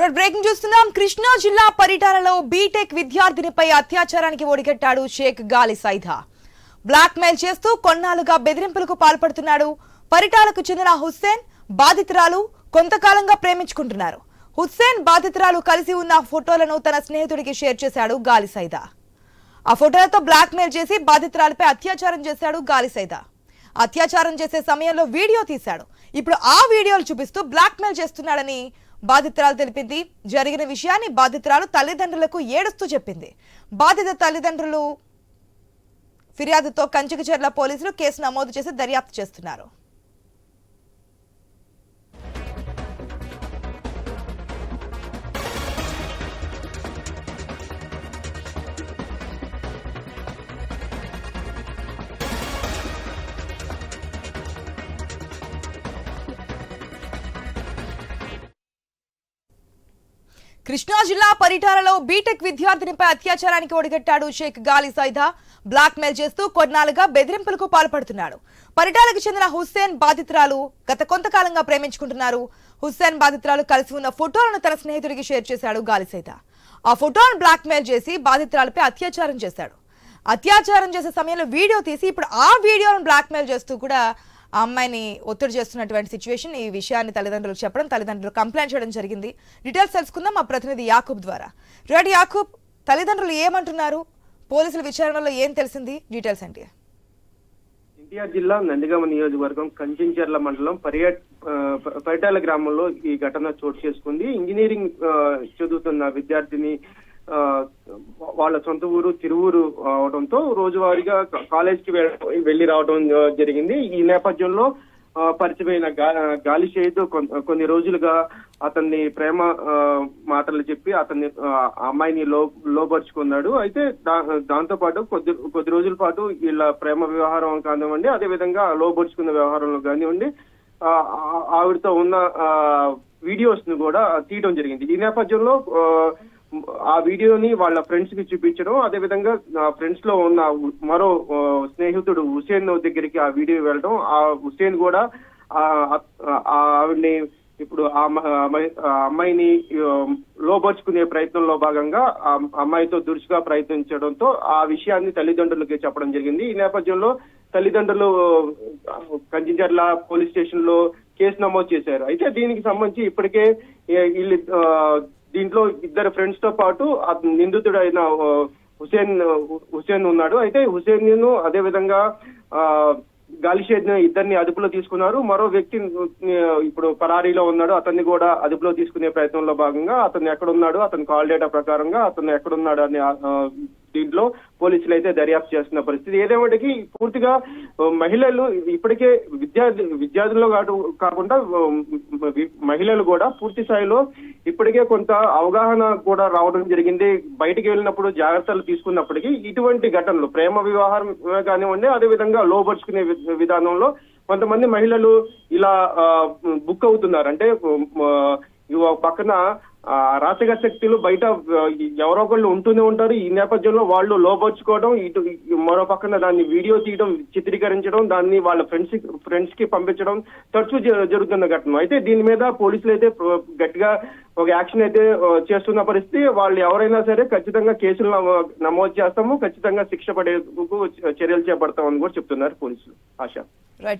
Breaking చూస్తున్నాం. కృష్ణా జిల్లా పరిటాలలో BTech విద్యార్థినిపై అత్యాచారానికి ఒడిగట్టాడు షేక్ గాలి సైదా. బ్లాక్ మెయిల్ చేస్తూ కొన్నాళ్ళుగా బెదిరింపులకు పాల్పడుతున్నాడు. పరిటాలకు చెందిన హుస్సేన్ బాధితురాలు కొంతకాలంగా ప్రేమించుకుంటున్నారు. హుస్సేన్ బాధితురాలు కలిసి ఉన్న ఫోటోలను తన స్నేహితుడికి షేర్ చేశాడు గాలి సైదా. ఆ ఫోటోలతో బ్లాక్ మెయిల్ చేసి బాధితురాలపై అత్యాచారం చేశాడు గాలి సైదా. అత్యాచారం చేసే సమయంలో వీడియో తీశాడు. ఇప్పుడు ఆ వీడియోలు చూపిస్తూ బ్లాక్ మెయిల్ చేస్తున్నాడని బాధితురాలు తెలిపింది. జరిగిన విషయాన్ని బాధితురాలు తల్లిదండ్రులకు ఏడుస్తూ చెప్పింది. బాధిత తల్లిదండ్రులు ఫిర్యాదుతో కంచికచర్ల పోలీసులు కేసు నమోదు చేసి దర్యాప్తు చేస్తున్నారు. కృష్ణా జిల్లా పరిటాలలో బీటెక్ విద్యార్థినిపై అత్యాచారానికి ఒడిగట్టాడు షేక్ గాలి సైదా. బ్లాక్ మెయిల్ చేస్తూ కొన్నాళ్ళుగా బెదిరింపులకు పాల్పడుతున్నాడు. పరిటాలకు చెందిన హుస్సేన్ బాధితురాలు గత కొంతకాలంగా ప్రేమించుకుంటున్నారు. హుస్సేన్ బాధితురాలు కలిసి ఉన్న ఫోటోలను తన స్నేహితుడికి షేర్ చేశాడు గాలి సైదా. ఆ ఫోటోను బ్లాక్ మెయిల్ చేసి బాధితురాలపై అత్యాచారం చేశాడు. అత్యాచారం చేసే సమయంలో వీడియో తీసి ఇప్పుడు ఆ వీడియోను బ్లాక్ మెయిల్ చేస్తూ కూడా ఆ అమ్మాయిని ఒత్తిడి చేస్తున్నటువంటి సిచ్యువేషన్ ఈ విషయాన్ని తల్లిదండ్రులకు చెప్పడం తల్లిదండ్రులు కంప్లైంట్ చేయడం జరిగింది. డీటెయిల్స్ తెలుసుకుందాం మా ప్రతినిధి యాకూబ్ ద్వారా. రెడ్ యాకూబ్ తల్లిదండ్రులు ఏమంటున్నారు? పోలీసుల విచారణలో ఏం తెలిసింది? డీటెయిల్స్ ఏంటి? ఎన్టీఆర్ జిల్లా నందిగామ నియోజకవర్గం కంచెంచెర్ల మండలం పర్యాట్ ఆ, పరిటాల గ్రామంలో ఈ ఘటన చోటు చేసుకుంది. ఇంజనీరింగ్ చదువుతున్న విద్యార్థిని వాళ్ళ సొంత ఊరు తిరువూరు అవడంతో రోజువారీగా కాలేజ్ కాలేజ్కి వెళ్ళి వెళ్ళి రావడం జరిగింది. ఈ నేపథ్యంలో పరిచయమైన గాలి షేదు కొన్ని రోజులుగా అతన్ని ప్రేమ మాటలు చెప్పి అతన్ని అమ్మాయిని లో లోపరుచుకున్నాడు అయితే దాంతో పాటు కొద్ది కొద్ది రోజుల పాటు వీళ్ళ ప్రేమ వ్యవహారం కానివ్వండి అదే విధంగా లోపరుచుకున్న వ్యవహారంలో కానివ్వండి ఆవిడతో ఉన్న వీడియోస్ను కూడా తీయడం జరిగింది. ఈ నేపథ్యంలో ఆ, వీడియోని వాళ్ళ ఫ్రెండ్స్కి చూపించడం అదే విధంగా ఫ్రెండ్స్లో ఉన్న మరో స్నేహితుడు హుసేన్ దగ్గరికి ఆ వీడియో వెళ్ళడం ఆ హుసేన్ కూడా ఆ ఆవిడ్ని ఇప్పుడు ఆ అమ్మాయిని ఆ, లోపరుచుకునే ప్రయత్నంలో భాగంగా ఆ అమ్మాయితో దురుసుగా ప్రయత్నించడంతో ఆ విషయాన్ని తల్లిదండ్రులకి చెప్పడం జరిగింది. ఈ నేపథ్యంలో తల్లిదండ్రులు ఆ, పోలీస్ స్టేషన్లో కేసు నమోదు చేశారు. అయితే దీనికి సంబంధించి ఇప్పటికే వీళ్ళు ఆ, దీంట్లో ఇద్దరు ఫ్రెండ్స్తో పాటు నిందితుడైన హుసేన్ హుసేన్ ఉన్నాడు. అయితే హుసేన్ను అదే విధంగా ఆ గాలిషేద్ ఇద్దరిని అదుపులో తీసుకున్నారు. మరో వ్యక్తి ఇప్పుడు పరారీలో ఉన్నాడు. అతన్ని కూడా అదుపులో తీసుకునే ప్రయత్నంలో భాగంగా అతను ఎక్కడున్నాడు? అతని కాల్ డేటా ప్రకారంగా అతను ఎక్కడున్నాడు అని దీంట్లో పోలీసులు అయితే దర్యాప్తు చేస్తున్న పరిస్థితి. ఏదేమటికి పూర్తిగా మహిళలు ఇప్పటికే విద్యార్థి విద్యార్థులు కాదు కాకుండా మహిళలు కూడా పూర్తి స్థాయిలో ఇప్పటికే కొంత అవగాహన కూడా రావడం జరిగింది. బయటికి వెళ్ళినప్పుడు జాగ్రత్తలు తీసుకున్నప్పటికీ ఇటువంటి ఘటనలు ప్రేమ వివాహం కానివ్వండి అదే విధంగా లోపరుచుకునే వి- విధానంలో కొంతమంది మహిళలు ఇలా బుక్ అవుతున్నారు. అంటే పక్కన అరాచక శక్తులు బయట ఎవరో ఒకళ్ళు ఉంటూనే ఉంటారు. ఈ నేపథ్యంలో వాళ్ళు లోపరుచుకోవడం ఇటు మరో పక్కన దాన్ని వీడియో తీయడం చిత్రీకరించడం దాన్ని వాళ్ళ ఫ్రెండ్స్ ఫ్రెండ్స్కి పంపించడం తరచూ జ- జరుగుతున్న ఘటన. అయితే దీని మీద పోలీసులు అయితే గట్టిగా ఒక యాక్షన్ అయితే చేస్తున్న పరిస్థితి. వాళ్ళు ఎవరైనా సరే ఖచ్చితంగా కేసులు నమోదు చేస్తాము. ఖచ్చితంగా శిక్ష పడేందుకు చర్యలు చేపడతామని కూడా చెప్తున్నారు పోలీసులు. ఆశ.